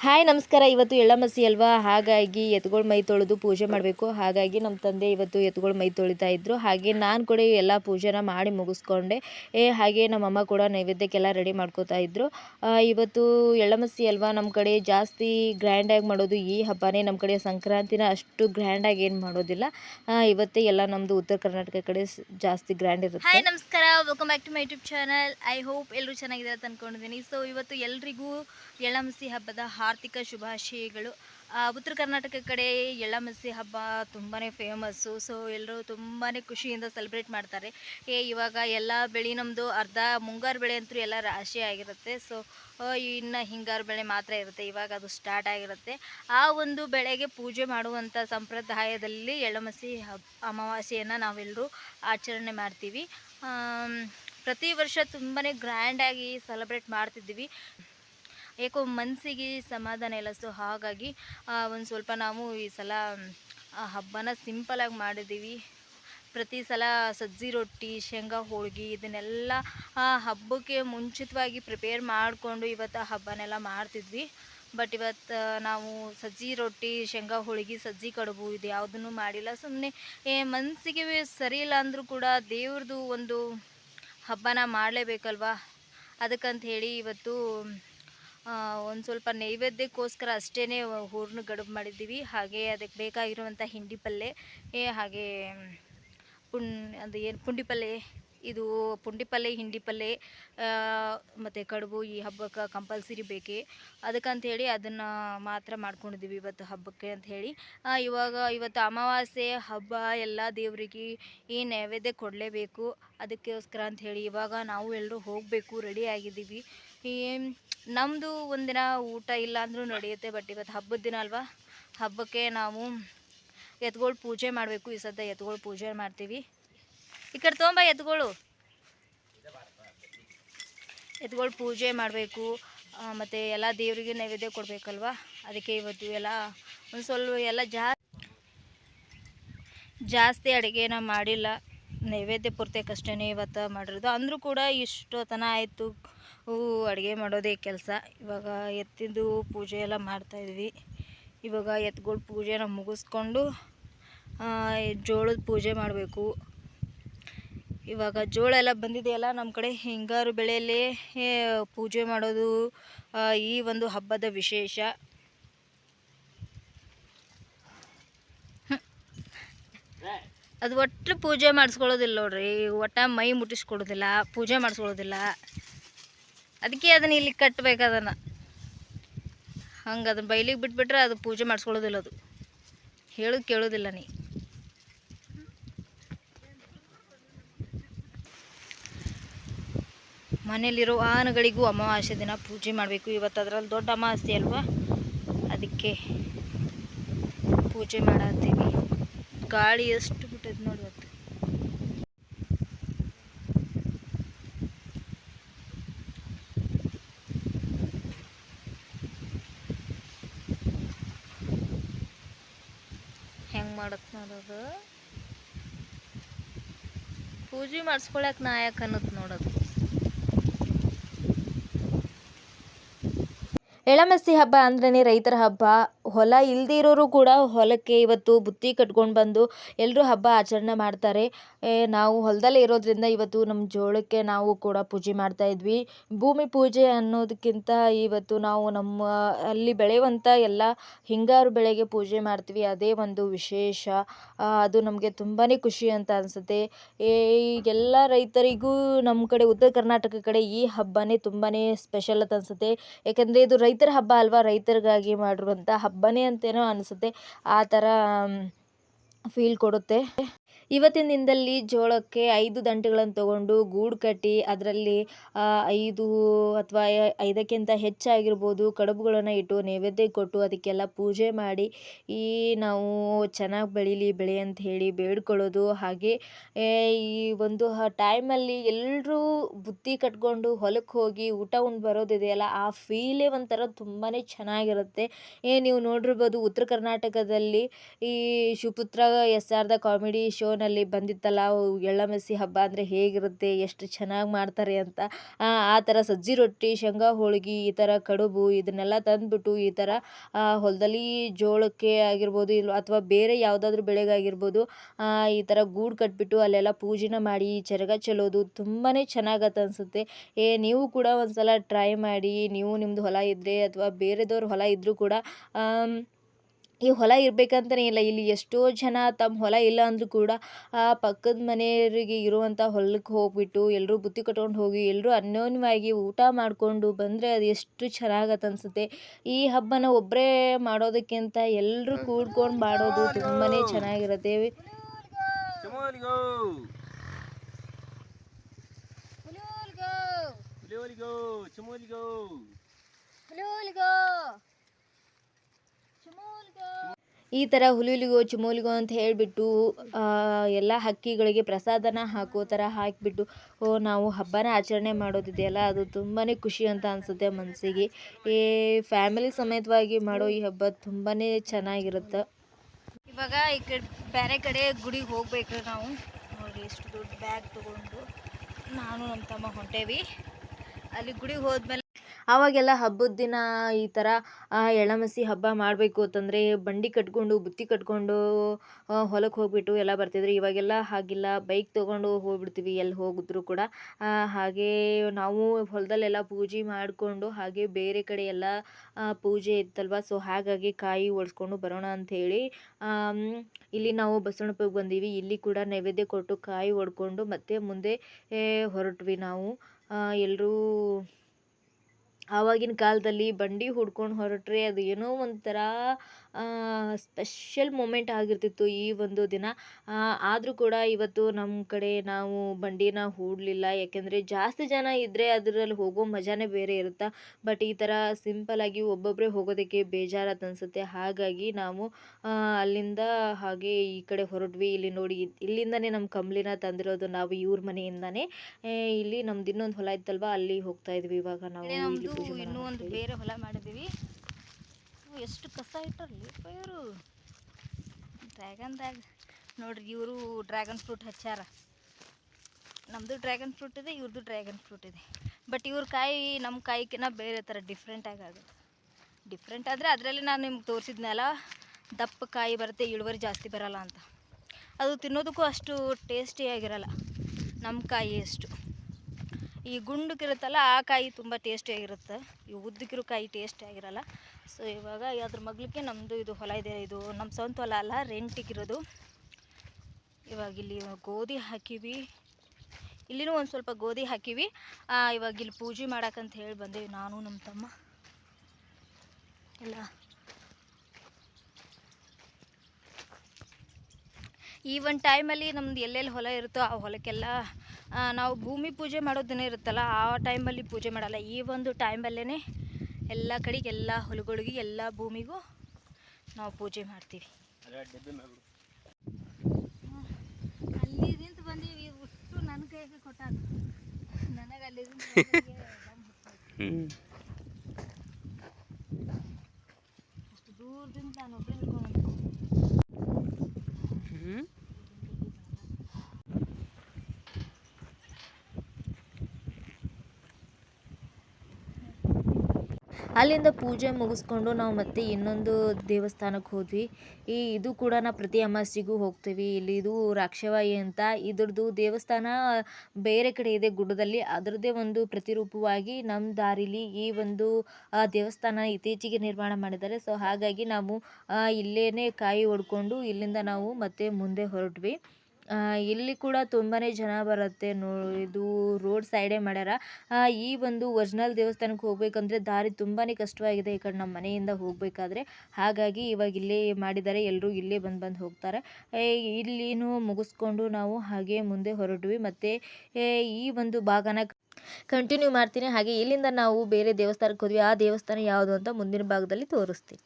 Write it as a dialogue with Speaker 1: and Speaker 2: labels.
Speaker 1: Hi, ನಮಸ್ಕಾರ. ಇವತ್ತು ಎಳ್ಳಮಸಿ ಅಲ್ವಾ? ಹಾಗಾಗಿ ಎತ್ತುಗಳ ಮೈ ತೊಳೆದು ಪೂಜೆ ಮಾಡಬೇಕು. ಹಾಗಾಗಿ ನಮ್ಮ ತಂದೆ ಇವತ್ತು ಎತ್ತುಗಳ ಮೈ ತೊಳಿತಾ ಇದ್ರು. ಹಾಗೆ ನಾನು ಕೂಡ ಎಲ್ಲ ಪೂಜೆನ ಮಾಡಿ ಮುಗಿಸ್ಕೊಂಡೆ. ಏ, ಹಾಗೆ ನಮ್ಮಮ್ಮ ಕೂಡ ನೈವೇದ್ಯಕ್ಕೆಲ್ಲ ರೆಡಿ ಮಾಡ್ಕೋತಾ ಇದ್ರು. ಇವತ್ತು ಎಳ್ಳಮಸಿ ಅಲ್ವಾ? ನಮ್ಮ ಕಡೆ ಜಾಸ್ತಿ ಗ್ರ್ಯಾಂಡಾಗಿ ಮಾಡೋದು ಈ ಹಬ್ಬನೇ. ನಮ್ಮ ಕಡೆ ಸಂಕ್ರಾಂತಿನ ಅಷ್ಟು ಗ್ರ್ಯಾಂಡಾಗಿ ಏನು ಮಾಡೋದಿಲ್ಲ. ಇವತ್ತೇ ಎಲ್ಲ ನಮ್ಮದು ಉತ್ತರ ಕರ್ನಾಟಕ ಕಡೆ ಜಾಸ್ತಿ ಗ್ರ್ಯಾಂಡ್ ಇರುತ್ತೆ.
Speaker 2: ಹಾಯ್, ನಮಸ್ಕಾರ. Welcome back to my YouTube channel I hope ಎಲ್ಲರೂ ಚೆನ್ನಾಗಿದೆ ಅಂತ ಅಂದ್ಕೊಂಡಿದ್ದೀನಿ ಸೊ ಇವತ್ತು ಎಲ್ರಿಗೂ ಎಳ್ಳಮಸಿ ಹಬ್ಬದ ಆರ್ಥಿಕ ಶುಭಾಶಯಗಳು. ಉತ್ತರ ಕರ್ನಾಟಕ ಕಡೆ ಎಳ್ಳಮಸಿ ಹಬ್ಬ ತುಂಬಾ ಫೇಮಸ್ಸು ಸೊ ಎಲ್ಲರೂ ತುಂಬಾ ಖುಷಿಯಿಂದ ಸೆಲೆಬ್ರೇಟ್ ಮಾಡ್ತಾರೆ. ಏ, ಇವಾಗ ಎಲ್ಲ ಬೆಳೆ ನಮ್ಮದು ಅರ್ಧ ಮುಂಗಾರು ಬೆಳೆ ಅಂತೂ ಎಲ್ಲ ರಾಶಿ ಆಗಿರುತ್ತೆ. ಸೊ ಇನ್ನು ಹಿಂಗಾರು ಬೆಳೆ ಮಾತ್ರ ಇರುತ್ತೆ. ಇವಾಗ ಅದು ಸ್ಟಾರ್ಟ್ ಆಗಿರುತ್ತೆ. ಆ ಒಂದು ಬೆಳೆಗೆ ಪೂಜೆ ಮಾಡುವಂಥ ಸಂಪ್ರದಾಯದಲ್ಲಿ ಎಳ್ಳಮಸಿ ಹಬ್ಬ ಅಮಾವಾಸ್ಯೆಯನ್ನು ನಾವೆಲ್ಲರೂ ಆಚರಣೆ ಮಾಡ್ತೀವಿ. ಪ್ರತಿ ವರ್ಷ ತುಂಬಾ ಗ್ರ್ಯಾಂಡಾಗಿ ಸೆಲೆಬ್ರೇಟ್ ಮಾಡ್ತಿದ್ದೀವಿ. ಏಕೋ ಮನಸ್ಸಿಗೆ ಸಮಾಧಾನ ಇಲ್ಲ. ಸೊ ಹಾಗಾಗಿ ಒಂದು ಸ್ವಲ್ಪ ನಾವು ಈ ಸಲ ಹಬ್ಬನ ಸಿಂಪಲಾಗಿ ಮಾಡಿದ್ದೀವಿ ಪ್ರತಿ ಸಲ ಸಜ್ಜಿ ರೊಟ್ಟಿ, ಶೇಂಗಾ ಹೋಳ್ಗೆ ಇದನ್ನೆಲ್ಲ ಹಬ್ಬಕ್ಕೆ ಮುಂಚಿತವಾಗಿ ಪ್ರಿಪೇರ್ ಮಾಡಿಕೊಂಡು ಇವತ್ತು ಹಬ್ಬನೆಲ್ಲ ಮಾಡ್ತಿದ್ವಿ. ಬಟ್ ಇವತ್ತು ನಾವು ಸಜ್ಜಿ ರೊಟ್ಟಿ, ಶೇಂಗಾ ಹೋಳಿಗೆ, ಸಜ್ಜಿ ಕಡುಬು ಇದು ಯಾವುದನ್ನು ಮಾಡಿಲ್ಲ. ಸುಮ್ಮನೆ ಏ ಮನಸ್ಸಿಗೆ ಸರಿ ಇಲ್ಲ ಅಂದರೂ ಕೂಡ ದೇವ್ರದ್ದು ಒಂದು ಹಬ್ಬನ ಮಾಡಲೇಬೇಕಲ್ವಾ? ಅದಕ್ಕಂತ ಹೇಳಿ ಇವತ್ತು ಒಂದು ಸ್ವಲ್ಪ ನೈವೇದ್ಯಕ್ಕೋಸ್ಕರ ಅಷ್ಟೇ ಹೂರ್ಣ ಗಡುಬು ಮಾಡಿದ್ದೀವಿ. ಹಾಗೆ ಅದಕ್ಕೆ ಬೇಕಾಗಿರುವಂಥ ಹಿಂಡಿ ಪಲ್ಯ ಹಾಗೆ ಪುಣ್, ಅದು ಏನು, ಪುಂಡಿ ಪಲ್ಯ ಇದು ಪುಂಡಿ ಪಲ್ಯ ಹಿಂಡಿ ಪಲ್ಯ ಮತ್ತು ಕಡುಬು, ಈ ಹಬ್ಬಕ್ಕೆ ಕಂಪಲ್ಸರಿ ಬೇಕೇ. ಅದಕ್ಕಂಥೇಳಿ ಅದನ್ನು ಮಾತ್ರ ಮಾಡ್ಕೊಂಡಿದ್ದೀವಿ ಇವತ್ತು ಹಬ್ಬಕ್ಕೆ ಅಂತ ಹೇಳಿ. ಇವಾಗ ಇವತ್ತು ಅಮಾವಾಸ್ಯೆ, ಹಬ್ಬ, ಎಲ್ಲ ದೇವರಿಗೆ ಈ ನೈವೇದ್ಯ ಕೊಡಲೇಬೇಕು. ಅದಕ್ಕೋಸ್ಕರ ಅಂತ ಹೇಳಿ ಇವಾಗ ನಾವು ಎಲ್ಲರೂ ಹೋಗಬೇಕು, ರೆಡಿ ಆಗಿದ್ದೀವಿ. ಈ ನಮ್ಮದು ಒಂದಿನ ಊಟ ಇಲ್ಲ ಅಂದರೂ ನಡೆಯುತ್ತೆ ಬಟ್ ಇವತ್ತು ಹಬ್ಬದ ದಿನ ಅಲ್ವಾ? ಹಬ್ಬಕ್ಕೆ ನಾವು ಎತ್ಗಳು ಪೂಜೆ ಮಾಡಬೇಕು. ಈ ಸದ್ಯ ಎತ್ಗಳು ಪೂಜೆ ಮಾಡ್ತೀವಿ. ಈ ಕಡೆ ತೊಗೊಂಬ ಎತ್ಗಳು. ಎತ್ಗಳು ಪೂಜೆ ಮಾಡಬೇಕು. ಮತ್ತು ಎಲ್ಲ ದೇವರಿಗೆ ನೈವೇದ್ಯ ಕೊಡಬೇಕಲ್ವ? ಅದಕ್ಕೆ ಇವತ್ತು ಎಲ್ಲ ಒಂದು ಸ್ವಲ್ಪ ಎಲ್ಲ ಜಾ ಜಾಸ್ತಿ ಅಡುಗೆನ ಮಾಡಿಲ್ಲ. ನೈವೇದ್ಯ ಪೂರ್ತಕ್ಕಷ್ಟೇ ಇವತ್ತು ಮಾಡಿರೋದು. ಅಂದರೂ ಕೂಡ ಇಷ್ಟೊತ್ತನ ಆಯಿತು. ಅಡುಗೆ ಮಾಡೋದೇ ಕೆಲಸ. ಇವಾಗ ಎತ್ತಿದ್ದು ಪೂಜೆ ಎಲ್ಲ ಮಾಡ್ತಾಯಿದ್ವಿ ಇವಾಗ ಎತ್ಗಳು ಪೂಜೆನ ಮುಗಿಸ್ಕೊಂಡು ಜೋಳದ ಪೂಜೆ ಮಾಡಬೇಕು. ಇವಾಗ ಜೋಳ ಎಲ್ಲ ಬಂದಿದೆಯಲ್ಲ ನಮ್ಮ ಕಡೆ ಹಿಂಗಾರು ಬೆಳೆಯಲ್ಲಿ ಪೂಜೆ ಮಾಡೋದು ಈ ಒಂದು ಹಬ್ಬದ ವಿಶೇಷ. ಅದು ಒಟ್ಟು ಪೂಜೆ ಮಾಡಿಸ್ಕೊಳ್ಳೋದಿಲ್ಲ ನೋಡ್ರಿ. ಒಟ್ಟ ಮೈ ಮುಟ್ಟಿಸ್ಕೊಡೋದಿಲ್ಲ ಪೂಜೆ ಮಾಡಿಸ್ಕೊಳ್ಳೋದಿಲ್ಲ. ಅದಕ್ಕೆ ಅದನ್ನ ಇಲ್ಲಿ ಕಟ್ಟಬೇಕು ಅದನ್ನು. ಹಂಗೆ ಅದನ್ನ ಬೈಲಿಗೆ ಬಿಟ್ಬಿಟ್ರೆ ಅದು ಪೂಜೆ ಮಾಡಿಸ್ಕೊಳ್ಳೋದಿಲ್ಲ ಅದು. ಹೇಳೋದು ಕೇಳೋದಿಲ್ಲ ನೀ. ಮನೆಯಲ್ಲಿರೋ ವಾಹನಗಳಿಗೂ ಅಮಾವಾಸ್ಯೆ ದಿನ ಪೂಜೆ ಮಾಡಬೇಕು. ಇವತ್ತು ಅದರಲ್ಲಿ ದೊಡ್ಡ ಅಮಾವಾಸ್ಯೆ ಅಲ್ವಾ? ಅದಕ್ಕೆ ಪೂಜೆ ಮಾಡತ್ತೀವಿ. ಗಾಳಿ ಎಷ್ಟು ಬಿಟ್ಟೈತೆ ನೋಡಿ ಇವತ್ತು ಹೆಂಗೆ ಮಾಡತ್ ನೋಡೋದು ಪೂಜೆ ಮಾಡಿಸ್ಕೊಳಕ್ ನಾಯಕ್ ಅನ್ನತ್ ನೋಡೋದು.
Speaker 1: ಎಳಮಸಿ ಹಬ್ಬ ಅಂದ್ರೇ ರೈತರ ಹಬ್ಬ. ಹೊಲ ಇಲ್ದಿರೋರು ಕೂಡ ಹೊಲಕ್ಕೆ ಇವತ್ತು ಬುತ್ತಿ ಕಟ್ಕೊಂಡು ಬಂದು ಎಲ್ಲರೂ ಹಬ್ಬ ಆಚರಣೆ ಮಾಡ್ತಾರೆ. ನಾವು ಹೊಲದಲ್ಲೇ ಇರೋದ್ರಿಂದ ಇವತ್ತು ನಮ್ಮ ಜೋಳಕ್ಕೆ ನಾವು ಕೂಡ ಪೂಜೆ ಮಾಡ್ತಾ ಇದ್ವಿ. ಭೂಮಿ ಪೂಜೆ ಅನ್ನೋದಕ್ಕಿಂತ ಇವತ್ತು ನಾವು ನಮ್ಮ ಅಲ್ಲಿ ಬೆಳೆಯುವಂಥ ಎಲ್ಲ ಹಿಂಗಾರು ಬೆಳೆಗೆ ಪೂಜೆ ಮಾಡ್ತೀವಿ. ಅದೇ ಒಂದು ವಿಶೇಷ. ಅದು ನಮಗೆ ತುಂಬಾ ಖುಷಿ ಅಂತ ಅನಿಸುತ್ತೆ. ಎಲ್ಲ ರೈತರಿಗೂ ನಮ್ಮ ಕಡೆ ಉತ್ತರ ಕರ್ನಾಟಕ ಕಡೆ ಈ ಹಬ್ಬನೇ ತುಂಬಾ ಸ್ಪೆಷಲ್ ಅಂತ ಅನಿಸುತ್ತೆ. ಯಾಕಂದರೆ ಇದು ರೈತರ ಹಬ್ಬ ಅಲ್ವಾ? ರೈತರಿಗಾಗಿ ಮಾಡಿರುವಂಥ ಹಬ್ಬನೇ ಅಂತೇನೋ ಅನಿಸುತ್ತೆ. ಆ ಥರ ಫೀಲ್ ಕೊಡುತ್ತೆ. ಇವತ್ತಿನ ದಿನದಲ್ಲಿ ಜೋಳಕ್ಕೆ ಐದು ದಂಟೆಗಳನ್ನು ತಗೊಂಡು ಗೂಡು ಕಟ್ಟಿ ಅದರಲ್ಲಿ ಐದು ಅಥವಾ ಐದಕ್ಕಿಂತ ಹೆಚ್ಚಾಗಿರ್ಬೋದು ಕಡುಬುಗಳನ್ನು ಇಟ್ಟು ನೈವೇದ್ಯ ಕೊಟ್ಟು ಅದಕ್ಕೆಲ್ಲ ಪೂಜೆ ಮಾಡಿ, ಈ ನಾವು ಚೆನ್ನಾಗಿ ಬೆಳೀಲಿ, ಬೆಳೆ ಅಂತ ಹೇಳಿ ಬೇಡ್ಕೊಳ್ಳೋದು. ಹಾಗೆ ಈ ಒಂದು ಟೈಮಲ್ಲಿ ಎಲ್ಲರೂ ಬುತ್ತಿ ಕಟ್ಕೊಂಡು ಹೊಲಕ್ಕೆ ಹೋಗಿ ಊಟ ಉಂಡು ಬರೋದಿದೆಯಲ್ಲ, ಆ ಫೀಲೇ ಒಂಥರ ತುಂಬಾ ಚೆನ್ನಾಗಿರುತ್ತೆ. ಏ, ನೀವು ನೋಡಿರ್ಬೋದು ಉತ್ತರ ಕರ್ನಾಟಕದಲ್ಲಿ ಈ Shivaputra S R the comedy show ವಿಡಿಯೋನಲ್ಲಿ ಬಂದಿತ್ತಲ್ಲ ಎಳ್ಳಮಸಿ ಹಬ್ಬ ಅಂದರೆ ಹೇಗಿರುತ್ತೆ, ಎಷ್ಟು ಚೆನ್ನಾಗಿ ಮಾಡ್ತಾರೆ ಅಂತ. ಆ ಥರ ಸಜ್ಜಿ ರೊಟ್ಟಿ, ಶೇಂಗಾ ಹೋಳ್ಗೆ, ಈ ಥರ ಕಡುಬು, ಇದನ್ನೆಲ್ಲ ತಂದುಬಿಟ್ಟು ಈ ಥರ ಹೊಲದಲ್ಲಿ ಜೋಳಕ್ಕೆ ಆಗಿರ್ಬೋದು ಇಲ್ಲ ಅಥವಾ ಬೇರೆ ಯಾವುದಾದ್ರೂ ಬೆಳೆಗಾಗಿರ್ಬೋದು ಈ ಥರ ಗೂಡು ಕಟ್ಟಿಬಿಟ್ಟು ಅಲ್ಲೆಲ್ಲ ಪೂಜೆನ ಮಾಡಿ, ಚರಗ ಚೆಲ್ಲೋದು ತುಂಬಾ ಚೆನ್ನಾಗತ್ತೆ ಅನಿಸುತ್ತೆ. ಏ, ನೀವು ಕೂಡ ಒಂದು ಸಲ ಟ್ರೈ ಮಾಡಿ, ನೀವು ನಿಮ್ಮದು ಹೊಲ ಇದ್ದರೆ ಅಥವಾ ಬೇರೆದವ್ರ ಹೊಲ ಇದ್ದರೂ ಕೂಡ ಈ ಹೊಲ ಇರಬೇಕಂತನೇ ಇಲ್ಲ. ಇಲ್ಲಿ ಎಷ್ಟೋ ಜನ ತಮ್ಮ ಹೊಲ ಇಲ್ಲ ಅಂದರೂ ಕೂಡ ಆ ಪಕ್ಕದ ಮನೆಯವರಿಗೆ ಇರುವಂಥ ಹೊಲಕ್ಕೆ ಹೋಗ್ಬಿಟ್ಟು ಎಲ್ಲರೂ ಬುತ್ತಿ ಕಟ್ಕೊಂಡು ಹೋಗಿ ಎಲ್ಲರೂ ಅನ್ಯೋನ್ಯವಾಗಿ ಊಟ ಮಾಡಿಕೊಂಡು ಬಂದರೆ ಅದು ಎಷ್ಟು ಚೆನ್ನಾಗತ್ತೆ ಅನಿಸುತ್ತೆ. ಈ ಹಬ್ಬನ ಒಬ್ಬರೇ ಮಾಡೋದಕ್ಕಿಂತ ಎಲ್ಲರೂ ಕೂಡ್ಕೊಂಡು ಮಾಡೋದು ತುಂಬಾ ಚೆನ್ನಾಗಿರುತ್ತೆ.
Speaker 3: ಚಮೋಲಿಗೋ.
Speaker 1: ಈ ಥರ ಹುಲಿಲಿಗೋ, ಚಿಮೋಲಿಗೋ ಅಂತ ಹೇಳಿಬಿಟ್ಟು ಎಲ್ಲ ಹಕ್ಕಿಗಳಿಗೆ ಪ್ರಸಾದನ ಹಾಕೋ ಥರ ಹಾಕಿಬಿಟ್ಟು, ಓ, ನಾವು ಹಬ್ಬನ ಆಚರಣೆ ಮಾಡೋದಿದೆಯಲ್ಲ, ಅದು ತುಂಬಾ ಖುಷಿ ಅಂತ ಅನ್ಸುತ್ತೆ ಮನಸ್ಸಿಗೆ ಈ ಫ್ಯಾಮಿಲಿ ಸಮೇತವಾಗಿ ಮಾಡೋ ಈ ಹಬ್ಬ ತುಂಬಾ ಚೆನ್ನಾಗಿರುತ್ತೆ.
Speaker 2: ಇವಾಗ ಈ ಕಡೆ, ಬೇರೆ ಕಡೆ ಗುಡಿಗೆ ಹೋಗ್ಬೇಕು ನಾವು. ನೋಡಿ ಎಷ್ಟು ದೊಡ್ಡ ಬ್ಯಾಗ್ ತಗೊಂಡು, ನಾನು ನಮ್ಮ ತಮ್ಮ ಹೊಂಟೇವಿ. ಅಲ್ಲಿ ಗುಡಿಗೆ ಹೋದ್ಮೇಲೆ
Speaker 1: ಆವಾಗೆಲ್ಲ ಹಬ್ಬದ ದಿನ ಈ ಥರ ಎಳ್ಳಮಸಿ ಹಬ್ಬ ಮಾಡಬೇಕು ಅಂತಂದರೆ ಬಂಡಿ ಕಟ್ಕೊಂಡು, ಬುತ್ತಿ ಕಟ್ಕೊಂಡು ಹೊಲಕ್ಕೆ ಹೋಗ್ಬಿಟ್ಟು ಎಲ್ಲ ಬರ್ತಿದ್ರು. ಇವಾಗೆಲ್ಲ ಹಾಗಿಲ್ಲ. ಬೈಕ್ ತೊಗೊಂಡು ಹೋಗ್ಬಿಡ್ತೀವಿ ಎಲ್ಲಿ ಹೋಗಿದ್ರು ಕೂಡ. ಹಾಗೇ ನಾವು ಹೊಲದಲ್ಲೆಲ್ಲ ಪೂಜೆ ಮಾಡಿಕೊಂಡು ಹಾಗೆ ಬೇರೆ ಕಡೆ ಎಲ್ಲ ಪೂಜೆ ಇತ್ತಲ್ವ? ಸೊ ಹಾಗಾಗಿ ಕಾಯಿ ಒಡ್ಸ್ಕೊಂಡು ಬರೋಣ ಅಂಥೇಳಿ ಇಲ್ಲಿ ನಾವು ಬಸವಣ್ಣಪ್ಪಗೆ ಬಂದೀವಿ. ಇಲ್ಲಿ ಕೂಡ ನೈವೇದ್ಯ ಕೊಟ್ಟು ಕಾಯಿ ಒಡ್ಕೊಂಡು ಮತ್ತೆ ಮುಂದೆ ಹೊರಟ್ವಿ ನಾವು. ಎಲ್ಲರೂ ಆವಾಗಿನ ಕಾಲದಲ್ಲಿ ಬಂಡಿ ಹುಡ್ಕೊಂಡು ಹೊರಟ್ರೆ ಅದು ಏನೋ ಒಂಥರ ಸ್ಪೆಷಲ್ ಮೂಮೆಂಟ್ ಆಗಿರ್ತಿತ್ತು ಈ ಒಂದು ದಿನ. ಆದರೂ ಕೂಡ ಇವತ್ತು ನಮ್ಮ ಕಡೆ ನಾವು ಬಂಡಿನ ಹೂಡಲಿಲ್ಲ. ಯಾಕೆಂದರೆ ಜಾಸ್ತಿ ಜನ ಇದ್ದರೆ ಅದರಲ್ಲಿ ಹೋಗೋ ಮಜಾನೇ ಬೇರೆ ಇರುತ್ತೆ? ಬಟ್ ಈ ಥರ ಸಿಂಪಲ್ಲಾಗಿ ಒಬ್ಬೊಬ್ಬರೇ ಹೋಗೋದಕ್ಕೆ ಬೇಜಾರತ್ ಅನಿಸುತ್ತೆ. ಹಾಗಾಗಿ ನಾವು ಅಲ್ಲಿಂದ ಹಾಗೆ ಈ ಕಡೆ ಹೊರಟ್ವಿ. ಇಲ್ಲಿ ನೋಡಿ ಇಲ್ಲಿಂದನೇ ನಮ್ಮ ಕಂಬ್ಳಿನ ತಂದಿರೋದು ನಾವು ಇವ್ರ ಮನೆಯಿಂದನೇ. ಇಲ್ಲಿ ನಮ್ದು ಇನ್ನೊಂದು ಹೊಲ ಇತ್ತಲ್ವ? ಅಲ್ಲಿ ಹೋಗ್ತಾ ಇದ್ವಿ. ಇವಾಗ ನಾವು
Speaker 2: ಇನ್ನೂ ಒಂದು ಬೇರೆ ಹೊಲ ಮಾಡಿದ್ದೀವಿ. ಎಷ್ಟು ಕಸ ಇಟ್ಟರಲ್ಲಿ ಇವರು ಡ್ರ್ಯಾಗನ್ದಾಗ ನೋಡ್ರಿ ಇವರು ಡ್ರ್ಯಾಗನ್ ಫ್ರೂಟ್ ಹಚ್ಚಾರ ನಮ್ಮದು ಡ್ರ್ಯಾಗನ್ ಫ್ರೂಟ್ ಇದೆ ಇವ್ರದ್ದು ಡ್ರ್ಯಾಗನ್ ಫ್ರೂಟ್ ಇದೆ. ಬಟ್ ಇವ್ರ ಕಾಯಿ ನಮ್ಮ ಕಾಯಿಕಿನ್ನ ಬೇರೆ ಥರ ಡಿಫ್ರೆಂಟಾಗಿ ಆಗುತ್ತೆ. ಡಿಫ್ರೆಂಟ್ ಆದರೆ ಅದರಲ್ಲಿ ನಾನು ನಿಮ್ಗೆ ತೋರಿಸಿದ್ನಲ್ಲ, ದಪ್ಪ ಕಾಯಿ ಬರುತ್ತೆ, ಇಳುವರಿ ಜಾಸ್ತಿ ಬರಲ್ಲ ಅಂತ. ಅದು ತಿನ್ನೋದಕ್ಕೂ ಅಷ್ಟು ಟೇಸ್ಟಿಯಾಗಿರಲ್ಲ ನಮ್ಮ ಕಾಯಿ ಅಷ್ಟು. ಈ ಗುಂಡುಕಿರುತ್ತಲ್ಲ, ಆ ಕಾಯಿ ತುಂಬ ಟೇಸ್ಟಿಯಾಗಿರುತ್ತೆ ಈ ಉದ್ದಕ್ಕಿರೋ ಕಾಯಿ ಟೇಸ್ಟಿ ಆಗಿರಲ್ಲ. ಸೊ ಇವಾಗ ಅದ್ರ ಮಗ್ಲಿಕ್ಕೆ ನಮ್ಮದು ಇದು ಹೊಲ ಇದೆ. ಇದು ನಮ್ಮ ಸ್ವಂತ ಹೊಲ ಅಲ್ಲ ರೆಂಟಿಗಿರೋದು ಇವಾಗ ಇಲ್ಲಿ ಗೋಧಿ ಹಾಕಿವಿ. ಇಲ್ಲಿನೂ ಒಂದು ಸ್ವಲ್ಪ ಗೋಧಿ ಹಾಕಿವಿ. ಇವಾಗ ಇಲ್ಲಿ ಪೂಜೆ ಮಾಡಕ್ಕಂತ ಹೇಳಿ ಬಂದೇವಿ, ನಾನು ನಮ್ಮ ತಮ್ಮ. ಎಲ್ಲ. ಈ ಒಂದು ಟೈಮಲ್ಲಿ ನಮ್ದು ಎಲ್ಲೆಲ್ಲಿ ಹೊಲ ಇರುತ್ತೋ ಆ ಹೊಲಕ್ಕೆಲ್ಲ ನಾವು ಭೂಮಿ ಪೂಜೆ ಮಾಡೋ ದಿನ ಇರುತ್ತಲ್ಲ ಆ ಟೈಮಲ್ಲಿ ಪೂಜೆ ಮಾಡಲ್ಲ. ಈ ಒಂದು ಟೈಮಲ್ಲೇ ಎಲ್ಲ ಕಡೆಗೆ ಎಲ್ಲ ಹೊಲಗಳಿಗೆ ಎಲ್ಲ ಭೂಮಿಗೂ ನಾವು ಪೂಜೆ ಮಾಡ್ತೀವಿ. ಅಲ್ಲಿ ನಿಂತು ಬಂದೀವಿ ಅಷ್ಟು ನನ್ನ ಕೈಗೆ ಕೊಟ್ಟಾಗ. ನನಗೆ ಅಲ್ಲಿ ಅಷ್ಟು ದೂರದಿಂದ ನಾನು ಒಬ್ಬರೇ ಹಿಡ್ಕೊಂಡು
Speaker 1: ಅಲ್ಲಿಂದ ಪೂಜೆ ಮುಗಿಸ್ಕೊಂಡು ನಾವು ಮತ್ತೆ ಇನ್ನೊಂದು ದೇವಸ್ಥಾನಕ್ಕೆ ಹೋದ್ವಿ. ಈ ಇದು ಕೂಡ ನಾವು ಪ್ರತಿ ಅಮಾವಾಸ್ಯೆಗೂ ಹೋಗ್ತೀವಿ. ಇಲ್ಲಿ ಇದು ರಾಕ್ಷವಾಯಿ ಅಂತ. ಇದ್ರದ್ದು ದೇವಸ್ಥಾನ ಬೇರೆ ಕಡೆ ಇದೆ ಗುಡ್ಡದಲ್ಲಿ. ಅದರದ್ದೇ ಒಂದು ಪ್ರತಿರೂಪವಾಗಿ ನಮ್ಮ ದಾರಿಲಿ ಈ ಒಂದು ದೇವಸ್ಥಾನ ಇತ್ತೀಚೆಗೆ ನಿರ್ಮಾಣ ಮಾಡಿದ್ದಾರೆ. ಸೊ, ಹಾಗಾಗಿ ನಾವು ಇಲ್ಲೇ ಇಲ್ಲೇನೆ ಕಾಯಿ ಹೊಡ್ಕೊಂಡು ಇಲ್ಲಿಂದ ನಾವು ಮತ್ತೆ ಮುಂದೆ ಹೊರಟ್ವಿ. ಇಲ್ಲಿ ಕೂಡ ತುಂಬಾ ಜನ ಬರುತ್ತೆ ನೋ, ಇದು ರೋಡ್ ಸೈಡೇ ಮಾಡ್ಯಾರ. ಈ ಒಂದು ಒರಿಜಿನಲ್ ದೇವಸ್ಥಾನಕ್ಕೆ ಹೋಗ್ಬೇಕಂದ್ರೆ ದಾರಿ ತುಂಬಾ ಕಷ್ಟವಾಗಿದೆ ಈ ಕಡೆ ನಮ್ಮ ಮನೆಯಿಂದ ಹೋಗಬೇಕಾದ್ರೆ. ಹಾಗಾಗಿ ಇವಾಗ ಇಲ್ಲೇ ಮಾಡಿದ್ದಾರೆ ಎಲ್ಲರೂ ಇಲ್ಲೇ ಬಂದು ಬಂದು ಹೋಗ್ತಾರೆ. ಇಲ್ಲಿನೂ ಮುಗಿಸ್ಕೊಂಡು ನಾವು ಹಾಗೆ ಮುಂದೆ ಹೊರಟ್ವಿ ಮತ್ತು ಈ ಒಂದು ಭಾಗನ ಕಂಟಿನ್ಯೂ ಮಾಡ್ತೀನಿ. ಹಾಗೆ ಇಲ್ಲಿಂದ ನಾವು ಬೇರೆ ದೇವಸ್ಥಾನಕ್ಕೆ ಹೋದ್ವಿ. ಆ ದೇವಸ್ಥಾನ ಯಾವುದು ಅಂತ ಮುಂದಿನ ಭಾಗದಲ್ಲಿ ತೋರಿಸ್ತೀನಿ.